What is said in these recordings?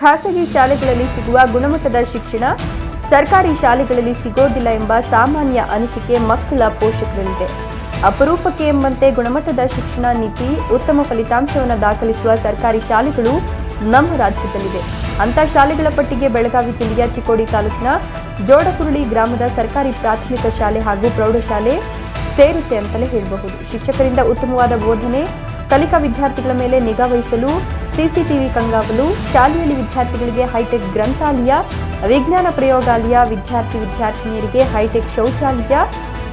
ಖಾಸಗಿ ಶಾಲೆಗಳಲ್ಲಿ ಸಿಗುವ ಗುಣಮಟ್ಟದ ಶಿಕ್ಷಣ, ಸರ್ಕಾರಿ ಶಾಲೆಗಳಲ್ಲಿ ಸಿಗೋದಿಲ್ಲ ಎಂಬ ಸಾಮಾನ್ಯ ಅನಿಸಿಕೆ ಮಕ್ಕಳ ಪೋಷಕರಲ್ಲಿದೆ. ಅಪರೂಪಕ್ಕೆ ಎಂಬಂತೆ ಗುಣಮಟ್ಟದ ಶಿಕ್ಷಣ ನೀತಿ, ಉತ್ತಮ ಫಲಿತಾಂಶವನ್ನು ದಾಖಲಿಸುವ ಸರ್ಕಾರಿ ಶಾಲೆಗಳು ನಮ್ಮ ರಾಜ್ಯದಲ್ಲಿದೆ ಅಂತ ಶಾಲೆಗಳ ಪಟ್ಟಿಗೆ ಬೆಳಗಾವಿ ಜಿಲ್ಲೆಯ ಚಿಕ್ಕೋಡಿ ತಾಲೂಕಿನ ಜೋಡಕುರುಳಿ ಗ್ರಾಮದ ಸರ್ಕಾರಿ ಪ್ರಾಥಮಿಕ ಶಾಲೆ ಹಾಗೂ ಪ್ರೌಢಶಾಲೆ ಸೇರುತ್ತೆ ಅಂತಲೇ ಹೇಳಬಹುದು. ಶಿಕ್ಷಕರಿಂದ ಉತ್ತಮವಾದ ಬೋಧನೆ, ಕಲಿಕಾ ವಿದ್ಯಾರ್ಥಿಗಳ ಮೇಲೆ ನಿಗಾ ವಹಿಸಲು ಸಿಸಿಟಿವಿ ಕಂಗಾವಲು, ಶಾಲೆಯಲ್ಲಿ ವಿದ್ಯಾರ್ಥಿಗಳಿಗೆ ಹೈಟೆಕ್ ಗ್ರಂಥಾಲಯ, ವಿಜ್ಞಾನ ಪ್ರಯೋಗಾಲಯ, ವಿದ್ಯಾರ್ಥಿ ವಿದ್ಯಾರ್ಥಿನಿಯರಿಗೆ ಹೈಟೆಕ್ ಶೌಚಾಲಯ,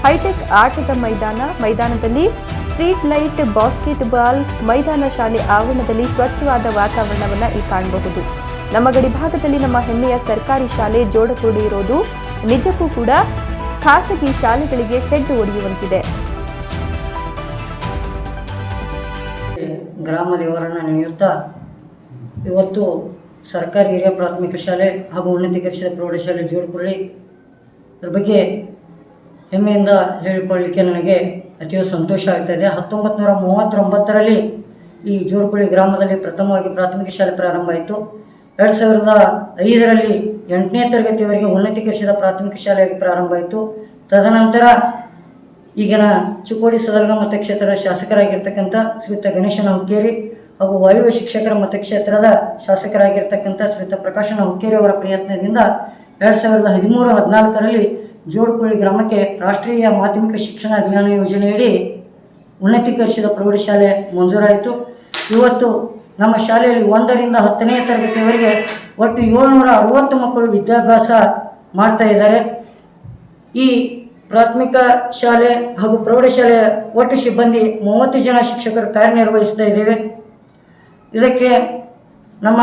ಹೈಟೆಕ್ ಆಟದ ಮೈದಾನ, ಮೈದಾನದಲ್ಲಿ ಸ್ಟ್ರೀಟ್ ಲೈಟ್ ಬಾಸ್ಕೆಟ್ ಬಾಲ್ ಮೈದಾನ ಶಾಲೆ ಆವರಣದಲ್ಲಿ ಸ್ವಚ್ಛವಾದ ವಾತಾವರಣವನ್ನು ಈ ಕಾಣಬಹುದು. ನಮ್ಮ ಗಡಿ ಭಾಗದಲ್ಲಿ ನಮ್ಮ ಹೆಮ್ಮೆಯ ಸರ್ಕಾರಿ ಶಾಲೆ ಜೋಡಕೂಡಿ ಇರೋದು, ನಿಜಕ್ಕೂ ಕೂಡ ಖಾಸಗಿ ಶಾಲೆಗಳಿಗೆ ಸೆಡ್ಡು ಹೊಡೆಯುವಂತಿದೆ ಗ್ರಾಮ ದೇವರನ್ನು ನೆನೆಯುತ್ತಾ ಇವತ್ತು ಸರ್ಕಾರಿ ಹಿರಿಯ ಪ್ರಾಥಮಿಕ ಶಾಲೆ ಹಾಗೂ ಉನ್ನತೀಕರಿಸಿದ ಪ್ರೌಢಶಾಲೆ ಜೋಡ್ಕೊಳ್ಳಿ. ಅದ್ರ ಬಗ್ಗೆ ಹೆಮ್ಮೆಯಿಂದ ಹೇಳಿಕೊಳ್ಳಲಿಕ್ಕೆ ನನಗೆ ಅತೀವ ಸಂತೋಷ ಆಗ್ತಾಯಿದೆ. ಹತ್ತೊಂಬತ್ತು ನೂರ ಮೂವತ್ತೊಂಬತ್ತರಲ್ಲಿ ಈ ಜೋಡ್ಕೊಳ್ಳಿ ಗ್ರಾಮದಲ್ಲಿ ಪ್ರಥಮವಾಗಿ ಪ್ರಾಥಮಿಕ ಶಾಲೆ ಪ್ರಾರಂಭ ಆಯಿತು. ಎರಡು ಸಾವಿರದ ಐದರಲ್ಲಿ ಎಂಟನೇ ತರಗತಿಯವರೆಗೆ ಉನ್ನತೀಕರಿಸಿದ ಪ್ರಾಥಮಿಕ ಶಾಲೆಯಾಗಿ ಪ್ರಾರಂಭ ಆಯಿತು. ತದನಂತರ ಈಗಿನ ಚಿಕ್ಕೋಡಿ ಸದರ್ಗ ಮತಕ್ಷೇತ್ರದ ಶಾಸಕರಾಗಿರ್ತಕ್ಕಂಥ ಶ್ರೀಯುತ ಗಣೇಶನ ಹುಕ್ಕೇರಿ ಹಾಗೂ ವಾಯುವ್ಯ ಶಿಕ್ಷಕರ ಮತಕ್ಷೇತ್ರದ ಶಾಸಕರಾಗಿರ್ತಕ್ಕಂಥ ಶ್ರೀಯುತ ಪ್ರಕಾಶನ ಹುಕ್ಕೇರಿ ಅವರ ಪ್ರಯತ್ನದಿಂದ ಎರಡು ಸಾವಿರದ ಹದಿಮೂರು ಹದಿನಾಲ್ಕರಲ್ಲಿ ಜೋಡುಕೊಳ್ಳಿ ಗ್ರಾಮಕ್ಕೆ ರಾಷ್ಟ್ರೀಯ ಮಾಧ್ಯಮಿಕ ಶಿಕ್ಷಣ ಅಭಿಯಾನ ಯೋಜನೆಯಡಿ ಉನ್ನತೀಕರಿಸಿದ ಪ್ರೌಢಶಾಲೆ ಮಂಜೂರಾಯಿತು. ಇವತ್ತು ನಮ್ಮ ಶಾಲೆಯಲ್ಲಿ ಒಂದರಿಂದ ಹತ್ತನೇ ತರಗತಿಯವರೆಗೆ ಒಟ್ಟು ಏಳ್ನೂರ ಅರವತ್ತು ಮಕ್ಕಳು ವಿದ್ಯಾಭ್ಯಾಸ ಮಾಡ್ತಾ ಇದ್ದಾರೆ. ಈ ಪ್ರಾಥಮಿಕ ಶಾಲೆ ಹಾಗೂ ಪ್ರೌಢಶಾಲೆಯ ಒಟ್ಟು ಸಿಬ್ಬಂದಿ ಮೂವತ್ತು ಜನ ಶಿಕ್ಷಕರು ಕಾರ್ಯನಿರ್ವಹಿಸ್ತಾ ಇದ್ದೇವೆ. ಇದಕ್ಕೆ ನಮ್ಮ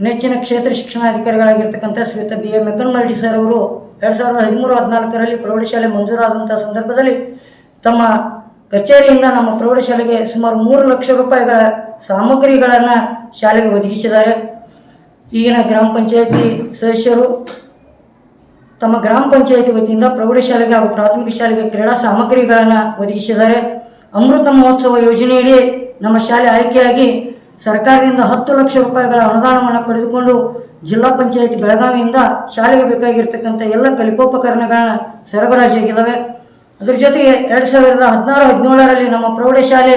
ನೆಚ್ಚಿನ ಕ್ಷೇತ್ರ ಶಿಕ್ಷಣಾಧಿಕಾರಿಗಳಾಗಿರ್ತಕ್ಕಂಥ ಶ್ರೀಯುತ ಬಿ. ಎ. ಮೆಕನ್ಮರಡಿ ಸರ್ ಅವರು ಎರಡು ಸಾವಿರದ ಹದಿಮೂರು ಹದಿನಾಲ್ಕರಲ್ಲಿ ಪ್ರೌಢಶಾಲೆ ಮಂಜೂರಾದಂಥ ಸಂದರ್ಭದಲ್ಲಿ ತಮ್ಮ ಕಚೇರಿಯಿಂದ ನಮ್ಮ ಪ್ರೌಢಶಾಲೆಗೆ ಸುಮಾರು ಮೂರು ಲಕ್ಷ ರೂಪಾಯಿಗಳ ಸಾಮಗ್ರಿಗಳನ್ನು ಶಾಲೆಗೆ ಒದಗಿಸಿದ್ದಾರೆ. ಈಗಿನ ಗ್ರಾಮ ಪಂಚಾಯತಿ ಸದಸ್ಯರು ತಮ್ಮ ಗ್ರಾಮ ಪಂಚಾಯಿತಿ ವತಿಯಿಂದ ಪ್ರೌಢಶಾಲೆಗೆ ಹಾಗೂ ಪ್ರಾಥಮಿಕ ಶಾಲೆಗೆ ಕ್ರೀಡಾ ಸಾಮಗ್ರಿಗಳನ್ನು ಒದಗಿಸಿದ್ದಾರೆ. ಅಮೃತ ಮಹೋತ್ಸವ ಯೋಜನೆಯಡಿ ನಮ್ಮ ಶಾಲೆ ಆಯ್ಕೆಯಾಗಿ ಸರ್ಕಾರದಿಂದ ಹತ್ತು ಲಕ್ಷ ರೂಪಾಯಿಗಳ ಅನುದಾನವನ್ನು ಪಡೆದುಕೊಂಡು ಜಿಲ್ಲಾ ಪಂಚಾಯತ್ ಬೆಳಗಾವಿಯಿಂದ ಶಾಲೆಗೆ ಬೇಕಾಗಿರ್ತಕ್ಕಂಥ ಎಲ್ಲ ಕಲಿಕೋಪಕರಣಗಳನ್ನ ಸರಬರಾಜಾಗಿದ್ದಾವೆ. ಅದರ ಜೊತೆಗೆ ಎರಡು ಸಾವಿರದ ಹದಿನಾರು, ಹದಿನೇಳರಲ್ಲಿ ನಮ್ಮ ಪ್ರೌಢಶಾಲೆ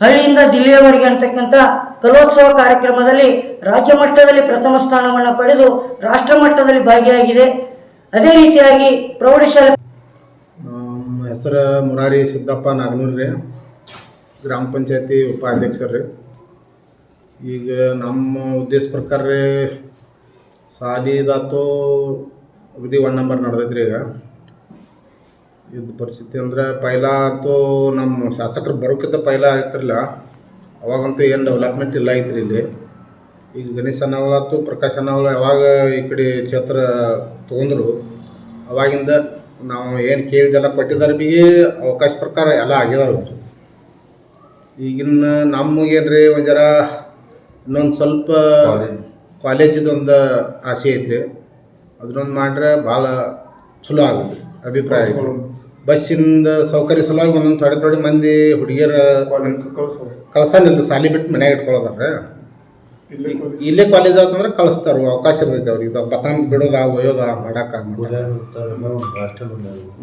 ಹಳ್ಳಿಯಿಂದ ದಿಲ್ಲಿಯವರೆಗೆ ಅಂತಕ್ಕಂಥ ಕಲೋತ್ಸವ ಕಾರ್ಯಕ್ರಮದಲ್ಲಿ ರಾಜ್ಯ ಮಟ್ಟದಲ್ಲಿ ಪ್ರಥಮ ಸ್ಥಾನವನ್ನು ಪಡೆದು ರಾಷ್ಟ್ರ ಮಟ್ಟದಲ್ಲಿ ಭಾಗಿಯಾಗಿದೆ. ಅದೇ ರೀತಿಯಾಗಿ ಪ್ರೌಢಶಾಲೆ ನಮ್ಮ ಹೆಸರು ಮುರಾರಿ ಸಿದ್ದಪ್ಪ ನಾಗನೂರು ರೀ. ಗ್ರಾಮ ಪಂಚಾಯತಿ ಉಪಾಧ್ಯಕ್ಷರು ರೀ ಈಗ ನಮ್ಮ ಉದ್ದೇಶ ಪ್ರಕಾರ ರೀ, ಸಾಲಿದಾತು ಅಗದಿ ಒನ್ ನಂಬರ್ ನಡೆದೈತೆ ರೀ ಈಗ. ಇದು ಪರಿಸ್ಥಿತಿ ಅಂದ್ರೆ ಪೈಲ ಅಂತೂ ನಮ್ಮ ಶಾಸಕರು ಬರೋಕ್ಕಿಂತ ಪೈಲ ಆಯ್ತಿರಲಿಲ್ಲ ಅವಾಗಂತೂ ಏನು ಡೆವಲಪ್ಮೆಂಟ್ ಇಲ್ಲ ಐತ್ರಿ ಇಲ್ಲಿ. ಈಗ ಗಣೇಶ ಅನ್ನವಳಾತು ಪ್ರಕಾಶ್ ಅನ್ನವಳ ಯಾವಾಗ ಈ ಕಡೆ ಛತ್ರ ತೊಗೊಂಡ್ರು ಅವಾಗಿಂದ ನಾವು ಏನು ಕೇಳಿದೆಲ್ಲ ಕೊಟ್ಟಿದ್ದಾರೆ ಬಿ ಅವಕಾಶ ಪ್ರಕಾರ ಎಲ್ಲ ಆಗಿದಾವೆ. ಈಗಿನ ನಮಗೇನು ರೀ ಒಂದು ಜರ ಇನ್ನೊಂದು ಸ್ವಲ್ಪ ಕಾಲೇಜಿದು ಒಂದು ಆಸೆ ಐತ್ರಿ. ಅದನ್ನೊಂದು ಮಾಡ್ರೆ ಭಾಳ ಚಲೋ ಆಗುತ್ತೆ ಅಭಿಪ್ರಾಯ. ಬಸ್ಸಿಂದ ಸೌಕರ್ಯ ಸಲುವಾಗಿ ಒಂದೊಂದು ಥೋಡೆ ಥೋಡೆ ಮಂದಿ ಹುಡುಗಿಯರ ಕಳ್ಸನಿಲ್ಲ ಸಾಲಿ ಬಿಟ್ಟು ಮನೆಯಾಗ ಇಟ್ಕೊಳ್ಳೋದಾರೆ ಇಲ್ಲೇ ಕಾಲೇಜ್ ಆತಂದ್ರೆ ಕಳಿಸ್ತಾರ ಅವಕಾಶ ಇರ್ತೈತೆ ಅವ್ರಿಗೆ. ಇದು ಬತಾನ್ ಬಿಡೋದ ಒಯ್ಯೋದ ಮಾಡಾಕ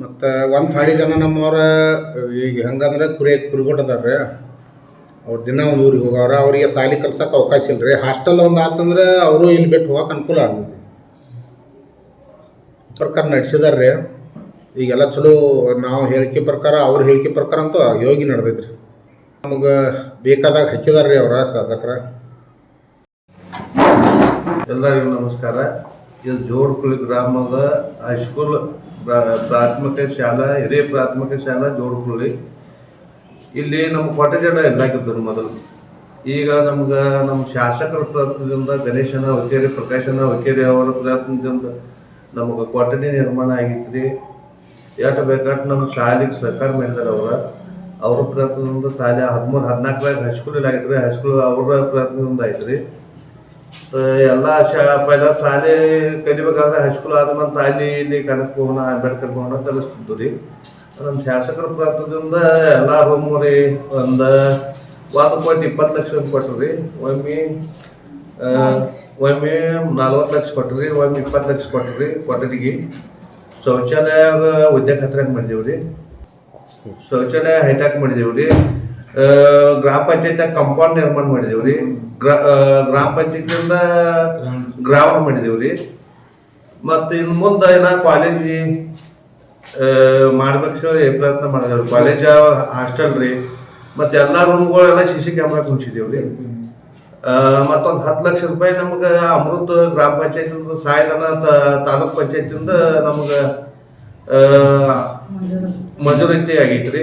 ಮತ್ತು ಒಂದು ಹಾಡಿ ಜನ ನಮ್ಮವ್ರ ಈಗ ಹೆಂಗಂದ್ರೆ ಕುರಿ ಕುರಿಗೊಟ್ಟದಾರ್ರಿ ಅವ್ರು ದಿನ ಒಂದು ಊರಿಗೆ ಹೋಗವ್ರ ಅವರಿಗೆ ಸಾಲಿ ಕಲ್ಸಕ್ಕೆ ಅವಕಾಶ ಇಲ್ಲ ರೀ ಹಾಸ್ಟೆಲ್ ಒಂದು ಆತಂದ್ರೆ ಅವರು ಇಲ್ಲಿ ಬಿಟ್ಟು ಹೋಗಕ್ಕೆ ಅನುಕೂಲ ಆಗುತ್ತೆ. ಪ್ರಕಾರ ನಡೆಸಿದಾರೆ ರೀ ಈಗೆಲ್ಲ ಚಲೋ ನಾವು ಹೇಳಿಕೆ ಪ್ರಕಾರ ಅವ್ರ ಹೇಳಿಕೆ ಪ್ರಕಾರ ಅಂತೂ ಯೋಗಿ ನಡೆದೈತ್ರಿ. ನಮಗೆ ಬೇಕಾದಾಗ ಹಚ್ಚಿದಾರ್ರಿ ಅವರ ಶಾಸಕರ. ಎಲ್ಲರಿಗೂ ನಮಸ್ಕಾರ. ಇದು ಜೋಡ್ಕುಳಿ ಗ್ರಾಮದ ಹೈಸ್ಕೂಲ್ ಪ್ರಾ- ಪ್ರಾಥಮಿಕ ಶಾಲಾ, ಹಿರಿಯ ಪ್ರಾಥಮಿಕ ಶಾಲಾ ಜೋಡ್ಕುಳಿ ಇಲ್ಲಿ ನಮ್ಮ ಕೊಟ್ಟಜಡ ಇಲ್ಲಾಕಿದ್ರು ಮೊದಲು. ಈಗ ನಮ್ಗೆ ನಮ್ಮ ಶಾಸಕರ ಪ್ರಯತ್ನದಿಂದ, ಗಣೇಶನ ವಕೇರಿ ಪ್ರಕಾಶನ ವಕೇರಿ ಅವರ ಪ್ರಯತ್ನದಿಂದ ನಮಗೆ ಕೊಠಡಿ ನಿರ್ಮಾಣ ಆಗಿತ್ತು ರೀ ಎಷ್ಟು ಬೇಕಾಟ್ ನಮ್ಮ ಶಾಲೆಗೆ ಸಹಕಾರ ಮಾಡಿದಾರೆ ಅವ್ರ. ಅವ್ರ ಪ್ರಯತ್ನದಿಂದ ಶಾಲೆ ಹದಿಮೂರು, ಹದಿನಾಲ್ಕರಾಗ ಹೈಸ್ಕೂಲ್ ಆಗಿತ್ತು ರೀ ಹೈಸ್ಕೂಲ್ ಅವರ ಪ್ರಯತ್ನದಿಂದ ಆಯ್ತು ಎಲ್ಲ ಶಾ ಪೈಲ ಶಾಲೆ ಕಲಿಬೇಕಾದ್ರೆ ಹೈಸ್ಕೂಲ್ ಆದಮಂತ ಅಲ್ಲಿ ಇಲ್ಲಿ ಕಣಕ್ ಭವನ ಅಂಬೇಡ್ಕರ್ ಭವನ ಕಲಿಸ್ತಿದ್ದು ರೀ. ನಮ್ಮ ಶಾಸಕರ ಪ್ರಾಂತದಿಂದ ಎಲ್ಲ ರೂಮು ರೀ ಒಂದು ಒಂದು ಪಾಯಿಂಟ್ ಇಪ್ಪತ್ತು ಲಕ್ಷ ಕೊಟ್ಟರು ರೀ. ಒಮ್ಮೆ ಒಮ್ಮೆ ನಲ್ವತ್ತು ಲಕ್ಷ ಕೊಟ್ರಿ ಒಮ್ಮೆ ಇಪ್ಪತ್ತು ಲಕ್ಷ ಕೊಟ್ರಿ ಕೊಠಡಿಗೆ. ಶೌಚಾಲಯದ ಉದ್ಯೋಗ ಹತ್ರ ಮಾಡಿದೇವ್ರಿ ಶೌಚಾಲಯ ಹೈಟ್ಯಾಕ್ ಮಾಡಿದೇವ್ರಿ ಆ, ಗ್ರಾಮ ಪಂಚಾಯತ್ ಕಾಂಪೌಂಡ್ ನಿರ್ಮಾಣ ಮಾಡಿದೇವ್ರಿ ಗ್ರಾಮ ಪಂಚಾಯತಿಂದ ಗ್ರೌಂಡ್ ಮಾಡಿದೇವ್ರಿ ಮತ್ತು ಇನ್ನು ಮುಂದೆ ಏನ ಕಾಲೇಜಿ ಮಾಡ್ಬೇಕು ಪ್ರಯತ್ನ ಮಾಡಿದೇವ್ರಿ ಕಾಲೇಜ್ ಹಾಸ್ಟೆಲ್ ರೀ. ಮತ್ತು ಎಲ್ಲ ರೂಮ್ಗಳೆಲ್ಲ ಸಿ ಸಿ ಕ್ಯಾಮ್ರಾ ಕುಂಚಿದೇವ್ರಿ ಮತ್ತೊಂದು ಹತ್ತು ಲಕ್ಷ ರೂಪಾಯಿ ನಮ್ಗೆ ಅಮೃತ ಗ್ರಾಮ ಪಂಚಾಯತಿಂದ ಸಹಾಯಧನ ತ- ತಾಲೂಕ್ ಪಂಚಾಯತಿಂದ ನಮ್ಗೆ ಮಂಜೂರಾತಿ ಆಗೈತ್ರಿ.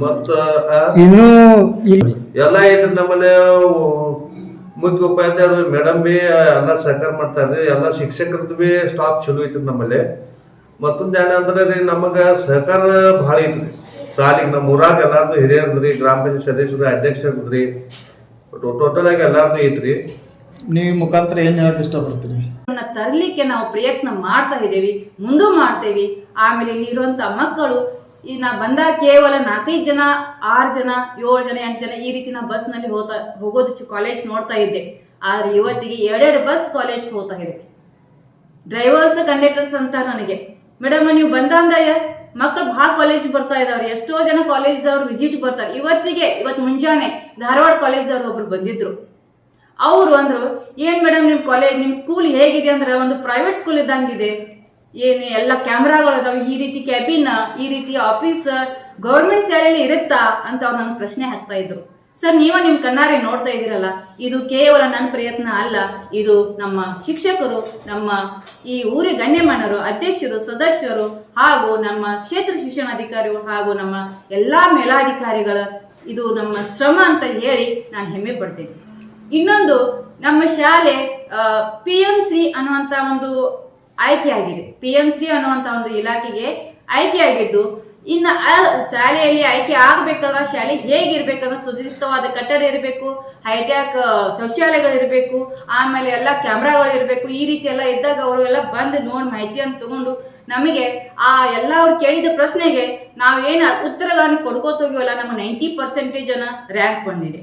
ಮತ್ತ ಆ, ಇನ್ನೂ ಇಲ್ಲಿ ಎಲ್ಲ ಐತ್ರಿ ನಮ್ಮಲ್ಲಿ ಮುಖ್ಯ ಉಪಾಧ್ಯಾಯರು ಮೇಡಮ್ ಬಿ ಎಲ್ಲ ಸಹಕಾರ ಮಾಡ್ತಾರ್ರಿ ಎಲ್ಲ ಶಿಕ್ಷಕರದ್ದು ಬಿ ಸ್ಟಾಫ್ ಚಲೋ ಐತ್ರಿ ನಮ್ಮಲ್ಲಿ. ಮತ್ತೊಂದು ಏನಂದ್ರೆ ರೀ ನಮಗೆ ಸಹಕಾರ ಭಾಳ ಐತ್ರಿ. ಸಾಲಿಗೆ ನಮ್ಮ ಊರಾಗ ಎಲ್ಲಾರ್ದು ಹಿರಿಯರ್ದ್ರಿ ಗ್ರಾಮ ಪಂಚಾಯತ್ ಸದಸ್ಯರು ಅಧ್ಯಕ್ಷರದ್ರಿ ಟೋಟಲ್ ಆಗಿ ಎಲ್ಲಾರ್ದು ಐತ್ರಿ. ನೀವು ಮುಖಾಂತರ ಏನು ಹೇಳಕ್ ಇಷ್ಟಪಡ್ತೀರಿ? ತರಲಿಕ್ಕೆ ನಾವು ಪ್ರಯತ್ನ ಮಾಡ್ತಾ ಇದ್ದೇವೆ ಮುಂದೂ ಮಾಡ್ತೇವೆ. ಆಮೇಲೆ ಇಲ್ಲಿರುವಂತ ಮಕ್ಕಳು ಈ ನಾ ಬಂದಾಗ ಕೇವಲ ನಾಲ್ಕೈದು ಜನ, ಆರು ಜನ, ಏಳು ಜನ, ಎಂಟು ಜನ ಈ ರೀತಿ ನಾ ಬಸ್ನಲ್ಲಿ ಹೋಗ್ತಾ ಹೋಗೋದು ಕಾಲೇಜ್ ನೋಡ್ತಾ ಇದ್ದೆ. ಆದ್ರೆ ಇವತ್ತಿಗೆ ಎರಡೆರಡು ಬಸ್ ಕಾಲೇಜ್ ಹೋಗ್ತಾ ಇದೆ ಡ್ರೈವರ್ಸ್ ಕಂಡಕ್ಟರ್ಸ್ ಅಂತಾರೆ ನನಗೆ. ಮೇಡಮ್, ನೀವು ಬಂದಂದಯ್ಯ ಮಕ್ಕಳು ಭಾಳ ಕಾಲೇಜ್ ಬರ್ತಾ ಇದಾವ್ರಿ. ಎಷ್ಟೋ ಜನ ಕಾಲೇಜ್ದವ್ರು ವಿಸಿಟ್ ಬರ್ತಾರೆ. ಇವತ್ತಿಗೆ, ಇವತ್ತು ಮುಂಜಾನೆ ಧಾರವಾಡ ಕಾಲೇಜ್ದವ್ರು ಒಬ್ರು ಬಂದಿದ್ರು. ಅವರು ಅಂದ್ರು, ಏನ್ ಮೇಡಮ್ ನಿಮ್ ಕಾಲೇಜ್ ನಿಮ್ ಸ್ಕೂಲ್ ಹೇಗಿದೆ? ಅಂದ್ರೆ ಒಂದು ಪ್ರೈವೇಟ್ ಸ್ಕೂಲ್ ಇದ್ದಂಗಿದೆ. ಏನು ಎಲ್ಲ ಕ್ಯಾಮ್ರಾಗಳು ಅದಾವ ಈ ರೀತಿ ಕ್ಯಾಬಿನ್ ಈ ರೀತಿ ಆಫೀಸ್ ಗೌರ್ಮೆಂಟ್ ಶಾಲೆಯಲ್ಲಿ ಇರುತ್ತಾ ಅಂತ ಅವ್ರು ನನಗೆ ಪ್ರಶ್ನೆ ಹಾಕ್ತಾ ಇದ್ರು. ಸರ್, ನೀವ ನಿಮ್ ಕಣ್ಣಾರೆ ನೋಡ್ತಾ ಇದ್ದೀರಲ್ಲ, ಇದು ಕೇವಲ ನನ್ನ ಪ್ರಯತ್ನ ಅಲ್ಲ, ಇದು ನಮ್ಮ ಶಿಕ್ಷಕರು, ನಮ್ಮ ಈ ಊರಿ ಗಣ್ಯಮಾನ್ಯರು ಅಧ್ಯಕ್ಷರು, ಸದಸ್ಯರು ಹಾಗೂ ನಮ್ಮ ಕ್ಷೇತ್ರ ಶಿಕ್ಷಣಾಧಿಕಾರಿಗಳು ಹಾಗೂ ನಮ್ಮ ಎಲ್ಲಾ ಮೇಲಾಧಿಕಾರಿಗಳ ಇದು ನಮ್ಮ ಶ್ರಮ ಅಂತ ಹೇಳಿ ನಾನು ಹೆಮ್ಮೆ ಪಡ್ತೇನೆ. ಇನ್ನೊಂದು, ನಮ್ಮ ಶಾಲೆ ಪಿ ಎಂ ಸಿ ಅನ್ನುವಂತ ಒಂದು ಆಯ್ಕೆ ಆಗಿದೆ ಪಿ ಎಂ ಸಿ ಅನ್ನುವಂತ ಒಂದು ಇಲಾಖೆಗೆ ಆಯ್ಕೆ ಆಗಿದ್ದು ಇನ್ನು ಆ ಶಾಲೆಯಲ್ಲಿ ಆಯ್ಕೆ ಆಗಬೇಕಾದ್ರೆ ಶಾಲೆ ಹೇಗಿರ್ಬೇಕಂದ್ರೆ ಸುಚಿತವಾದ ಕಟ್ಟಡ ಇರಬೇಕು ಹೈಟ್ಯಾಕ್ ಶೌಚಾಲಯಗಳಿರಬೇಕು ಆಮೇಲೆ ಎಲ್ಲ ಕ್ಯಾಮ್ರಾಗಳು ಇರಬೇಕು, ಈ ರೀತಿ ಎಲ್ಲ ಇದ್ದಾಗ ಅವರು ಎಲ್ಲ ಬಂದು ನೋಡಿ ಮಾಹಿತಿಯನ್ನು ತಗೊಂಡು ನಮಗೆ ಆ ಎಲ್ಲ ಅವ್ರು ಕೇಳಿದ ಪ್ರಶ್ನೆಗೆ ನಾವೇನು ಉತ್ತರಗಳನ್ನು ಕೊಡ್ಕೋತ ಹೋಗಿವಲ್ಲ, ನಮ್ಮ ನೈಂಟಿ ಪರ್ಸೆಂಟೇಜನ್ನು ರ್ಯಾಂಕ್ ಬಂದಿದೆ.